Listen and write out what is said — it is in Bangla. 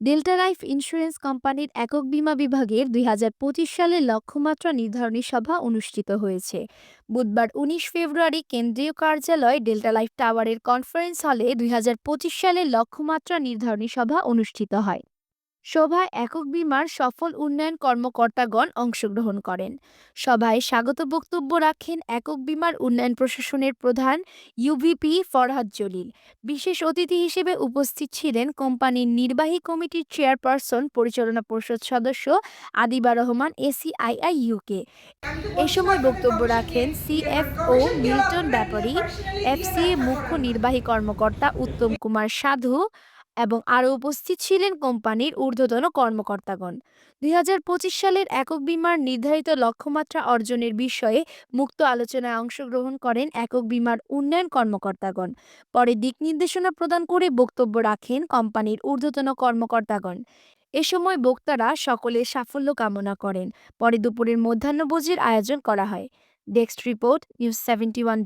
ডেল্টা লাইফ ইন্স্যুরেন্স কোম্পানির একক বিমা বিভাগের দুই সালের লক্ষ্যমাত্রা নির্ধারণী সভা অনুষ্ঠিত হয়েছে। বুধবার উনিশ ফেব্রুয়ারি কেন্দ্রীয় কার্যালয় ডেল্টা লাইফ টাওয়ারের কনফারেন্স হলে দুই সালের লক্ষ্যমাত্রা নির্ধারণী সভা অনুষ্ঠিত হয়। সভায় একক বিমার সফল উন্নয়ন কর্মকর্তাগণ অংশগ্রহণ করেন। সভায় স্বাগত বক্তব্য রাখেন একক বিমার উন্নয়ন প্রশাসনের প্রধান ইউভিপি ফরহাদ জলিল। বিশেষ অতিথি হিসেবে উপস্থিত ছিলেন কোম্পানির নির্বাহী কমিটির চেয়ারপারসন, পরিচালনা পরিষদ সদস্য আদিবা রহমান, এসিআইআই ইউকে। এ সময় বক্তব্য রাখেন সিএফও মিল্টন ব্যাপারী এফসিএ মুখ্য নির্বাহী কর্মকর্তা উত্তম কুমার সাধু এবং আরও উপস্থিত ছিলেন কোম্পানির ঊর্ধ্বতন কর্মকর্তাগণ। দুই হাজার পঁচিশ সালের একক বিমার নির্ধারিত লক্ষ্যমাত্রা অর্জনের বিষয়ে মুক্ত আলোচনায় অংশগ্রহণ করেন একক বিমার উন্নয়ন কর্মকর্তাগণ। পরে দিক নির্দেশনা প্রদান করে বক্তব্য রাখেন কোম্পানির ঊর্ধ্বতন কর্মকর্তাগণ। এ সময় বক্তারা সকলের সাফল্য কামনা করেন। পরে দুপুরের মধ্যাহ্নভোজের আয়োজন করা হয়। Desk report, news seventy one